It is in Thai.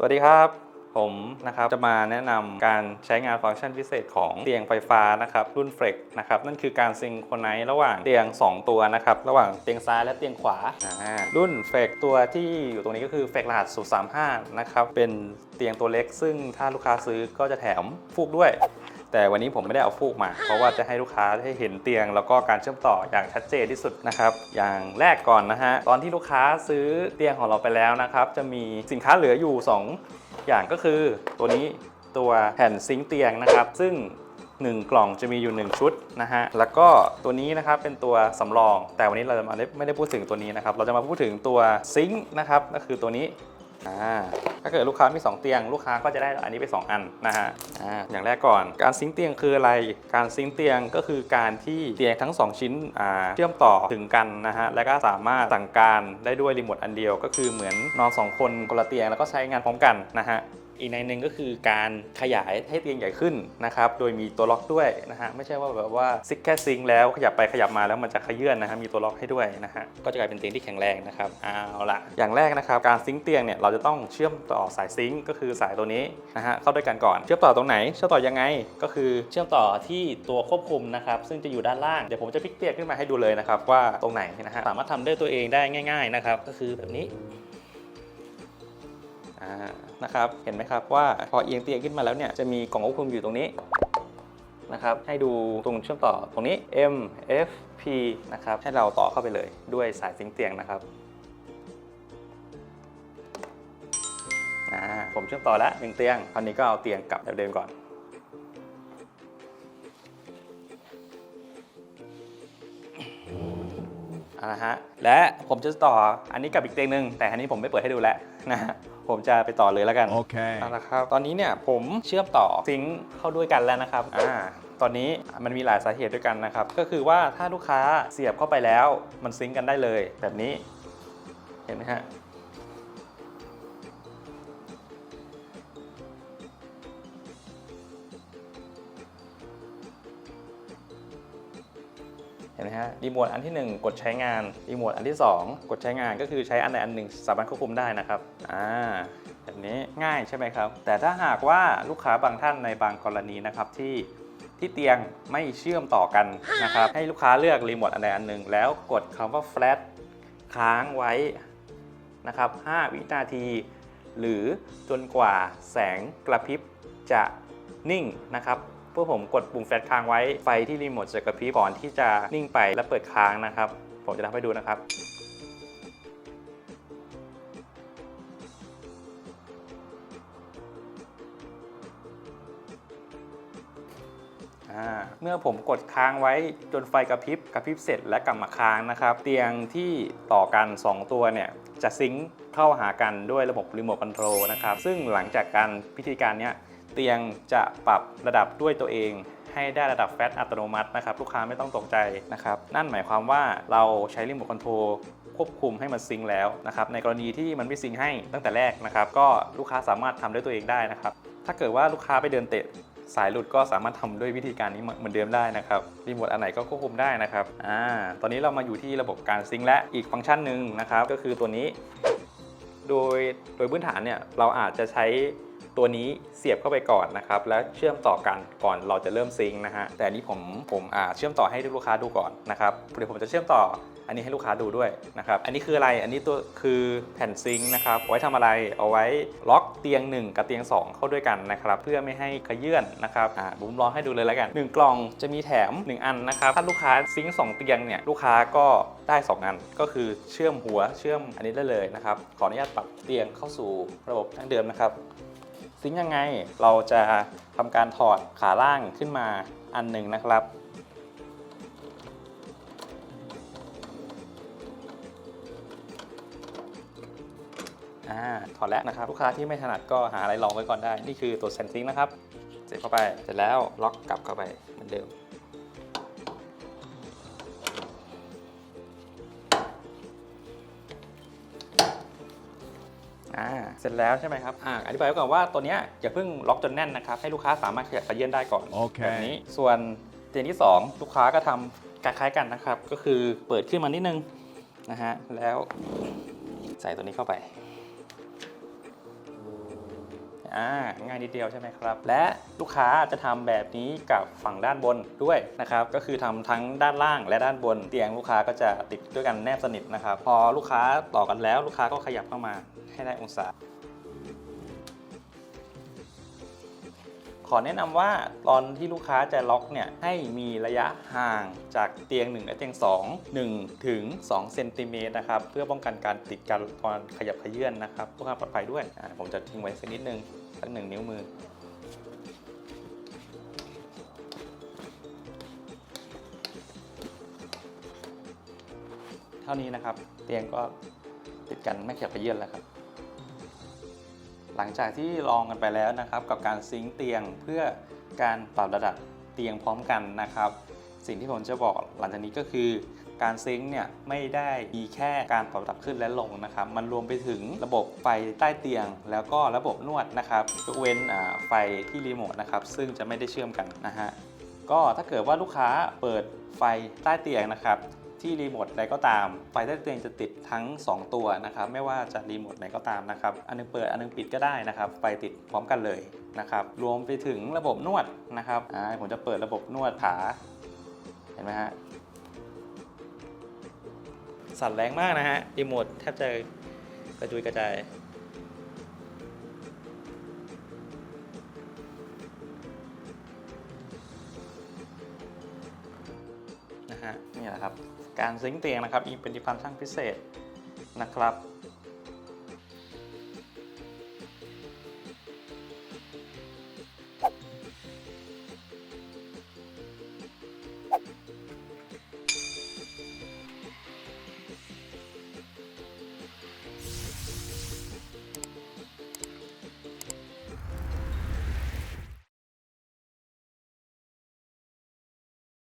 สวัสดีครับผมนะครับจะมาแนะนำการใช้งานฟังก์ชันพิเศษของเตียงไฟฟ้านะครับรุ่นเฟกนะครับนั่นคือการซิงโครไนซ์ระหว่างเตียง 2 ตัวนะครับระหว่างเตียงซ้ายและเตียงขวา รุ่นเฟกตัวที่อยู่ตรงนี้ก็คือเฟกรหัส035นะครับเป็นเตียงตัวเล็ก ซึ่งถ้าลูกค้าซื้อก็จะแถมฟูกด้วย แต่วันนี้ผมไม่ได้เอาฟูกมา เพราะว่าจะให้ลูกค้าได้เห็นเตียง แล้วก็การเชื่อมต่ออย่างชัดเจนที่สุดนะครับ อย่างแรกก่อนนะฮะ ตอนที่ลูกค้าซื้อเตียงของเราไปแล้วนะครับ จะมีสินค้าเหลืออยู่ 2 อย่างก็คือตัวนี้ตัวแผ่นซิงค์เตียงนะครับ ซึ่ง1 กล่องจะมีอยู่ 1 ชุดนะฮะ แล้วก็ตัวนี้นะครับเป็นตัวสำรอง แต่วันนี้เราจะมาไม่ได้พูดถึงตัวนี้นะครับ เราจะมาพูดถึงตัวซิงค์นะครับ ก็คือตัวนี้ อ่าถ้าเกิดลูกค้ามี 2 เตียงลูกค้าก็จะได้อันนี้ไป 2 อันนะฮะอ่าอย่างแรกก่อน การซิงเตียงคืออะไร การซิงเตียงก็คือการที่เตียงทั้ง 2 ชิ้นอ่าเชื่อมต่อถึงกันนะฮะและก็สามารถสั่งการได้ด้วยรีโมทอันเดียว ก็คือเหมือนนอนสองคนคนละเตียงแล้วก็ใช้งานพร้อมกันนะฮะ อีกในหนึ่งก็คือการขยายให้เตียงใหญ่ขึ้นนะครับ โดยมีตัวล็อกด้วยนะฮะ ไม่ใช่ว่าแบบว่าซิกแค่ซิงค์แล้วขยับไปขยับมาแล้วมันจะขยื่นนะฮะ มีตัวล็อกให้ด้วยนะฮะ ก็จะกลายเป็นเตียงที่แข็งแรงนะครับเอาละอย่างแรกนะครับการซิงค์เตียงเนี่ยเราจะต้องเชื่อมต่อสายซิงค์ก็คือสายตัวนี้นะฮะเข้าด้วยกันก่อน เชื่อมต่อตรงไหน เชื่อมต่อยังไง ก็คือเชื่อมต่อที่ตัวควบคุมนะครับซึ่งจะอยู่ด้านล่าง เดี๋ยวผมจะพลิกเตียงขึ้นมาให้ดูเลยนะครับว่าตรงไหนนะฮะ สามารถทำด้วยตัวเองได้ง่าย ๆนะครับ ก็คือแบบนี้ นะครับเห็นไหมครับว่าพอเอียงเตียงขึ้นมาแล้วเนี่ยจะมีกล่องควบคุมอยู่ตรงนี้นะครับให้ดูตรงเชื่อมต่อตรงนี้ M F P นะครับให้เราต่อเข้าไปเลยด้วยสายซิงเตียงนะครับผมเชื่อมต่อแล้วหนึ่งเตียงคราวนี้ก็เอาเตียงกลับแบบเดิมก่อน นะฮะและผมจะต่ออันนี้กับอีกเตียงหนึ่งแต่อันนี้ผมไม่เปิดให้ดูแล้วนะฮะผมจะไปต่อเลยแล้วกัน Okay. เอาละครับตอนนี้เนี่ยผมเชื่อมต่อซิงค์เข้าด้วยกันแล้วนะครับอ่าตอนนี้มันมีหลายสาเหตุด้วยกันนะครับ ก็คือว่าถ้าลูกค้าเสียบเข้าไปแล้วมันซิงค์กันได้เลยแบบนี้เห็นไหมฮะ ห็นไหมฮะรีโมทอันที่ 1 กดใช้งานรีโมทอันที่ 2 กดใช้งานก็คือใช้อันใดอันหนึ่งสามารถควบคุมได้นะครับอ่าแบบนี้ง่ายใช่ไหมครับ แต่ถ้าหากว่าลูกค้าบางท่านในบางกรณีนะครับที่ที่เตียงไม่เชื่อมต่อกันนะครับ ให้ลูกค้าเลือกรีโมทอันใดอันหนึ่งแล้วกดคำว่า flat ค้างไว้นะครับ 5 วินาที หรือจนกว่าแสงกระพริบจะนิ่งนะครับ วกผมกดปุ่มแฟลชค้างไว้ไฟที่รีโมทจะกระพริบก่อนที่จะนิ่งไปและเปิดค้างนะครับ ผมจะทำให้ดูนะครับเมื่อผมกดค้างไว้จนไฟกระพริบกระพริบเสร็จและกลับมาค้างนะครับ เตียงที่ต่อกัน 2 ตัวเนี่ยจะซิงค์เข้าหากันด้วยระบบรีโมทคอนโทรลนะครับ ซึ่งหลังจากการพิธีการเนี้ย เตียงจะปรับระดับด้วยตัวเอง ให้ได้ระดับแฟตอัตโนมัตินะครับ ลูกค้าไม่ต้องตกใจนะครับ นั่นหมายความว่าเราใช้รีโมทคอนโทรลควบคุมให้มันซิงแล้วนะครับ ในกรณีที่มันไม่ซิงให้ตั้งแต่แรกนะครับ ก็ลูกค้าสามารถทำด้วยตัวเองได้นะครับ ถ้าเกิดว่าลูกค้าไปเดินเตะสายหลุดก็สามารถทำด้วยวิธีการนี้เหมือนเดิมได้นะครับรีโมทอันไหนก็ควบคุมได้นะครับอ่าตอนนี้เรามาอยู่ที่ระบบการซิงและอีกฟังก์ชันหนึ่งนะครับ ก็คือตัวนี้ โดยโดยพื้นฐานเนี่ยเราอาจจะใช้ ตัวนี้เสียบเข้าไปก่อนนะครับ แล้วเชื่อมต่อกันก่อนเราจะเริ่มซิงค์นะฮะแต่อันนี้ผมผมอ่าเชื่อมต่อให้ลูกค้าดูก่อนนะครับเดี๋ยวผมจะเชื่อมต่ออันนี้ให้ลูกค้าดูด้วยนะครับ อันนี้คืออะไร อันนี้ตัวคือแผ่นซิงค์นะครับเอาไว้ทำอะไร เอาไว้ล็อกเตียง 1 กับเตียง 2 เข้าด้วยกันนะครับ เพื่อไม่ให้ขยื่นนะครับอ่าผมลองให้ดูเลยแล้วกันหนึ่งกล่องจะมีแถม 1 อันนะครับ ถ้าลูกค้าซิงค์สองเตียงเนี่ย ลูกค้าก็ได้ 2 อัน ก็คือเชื่อมหัวเชื่อมอันนี้ได้เลยนะครับ ขออนุญาตปรับเตียงเข้าสู่ระบบทั้งเดิมนะครับ ซิงยังไงเราจะทำการถอดขาล่างขึ้นมาอันหนึ่งนะครับอ่าถอดแล้วนะครับ ลูกค้าที่ไม่ถนัดก็หาอะไรลองไว้ก่อนได้ นี่คือตัวเซนซิงนะครับ เสร็จเข้าไป เสร็จแล้วล็อกกลับเข้าไปเหมือนเดิม เสร็จแล้วใช่ไหมครับอ่าอธิบายไว้ก่อนว่าตัวเนี้ยอย่าเพิ่งล็อกจนแน่นนะครับ ให้ลูกค้าสามารถขยับขยื่นได้ก่อนโอเคแบบนี้ ส่วนเตียงที่ 2 ลูกค้าก็ทำคล้ายๆกันนะครับ ก็คือเปิดขึ้นมานิดนึงนะฮะ แล้วใส่ตัวนี้เข้าไป อ่าง่ายนิดเดียวใช่ไหมครับ และลูกค้าจะทำแบบนี้กับฝั่งด้านบนด้วยนะครับ ก็คือทำทั้งด้านล่างและด้านบน เตียงลูกค้าก็จะติดด้วยกันแนบสนิทนะครับ พอลูกค้าต่อกันแล้วลูกค้าก็ขยับเข้ามาให้ได้องศา ขอแนะนำว่าตอนที่ลูกค้าจะล็อกเนี่ยให้มีระยะห่างจากเตียง 1 และเตียง 2 1ถึง2เซนติเมตรนะครับเพื่อป้องกันการติดกันตอนขยับเขยื่อนนะครับเพื่อความปลอดภัยด้วยผมจะทิ้งไว้สักนิดนึงสักหนึ่งนิ้วมือเท่านี้นะครับ เตียงก็ติดกันไม่ขยับเขยื่อนแล้วครับ หลังจากที่ลองกันไปแล้วนะครับ กับการซิงเตียงเพื่อการปรับระดับเตียงพร้อมกันนะครับ สิ่งที่ผมจะบอกหลังจากนี้ก็คือ การซิงเนี่ยไม่ได้มีแค่การปรับระดับขึ้นและลงนะครับ มันรวมไปถึงระบบไฟใต้เตียง แล้วก็ระบบนวดนะครับยกเว้นไฟที่รีโมทนะครับซึ่งจะไม่ได้เชื่อมกันนะฮะก็ถ้าเกิดว่าลูกค้าเปิดไฟใต้เตียงนะครับ ที่รีโมทใดก็ตาม ไฟใต้เตียงจะติดทั้ง 2 ตัวนะครับ ไม่ว่าจะรีโมทไหนก็ตามนะครับ อันนึงเปิดอันนึงปิดก็ได้นะครับ ไฟติดพร้อมกันเลยนะครับ รวมไปถึงระบบนวดนะครับอ่าผมจะเปิดระบบนวดขา เห็นไหมฮะ สั่นแรงมากนะฮะ รีโมทแทบจะกระจุยกระจายนะฮะ นี่แหละครับ การซิงเตียงนะครับ อีกเป็นฟัณฑ์ช่างพิเศษนะครับ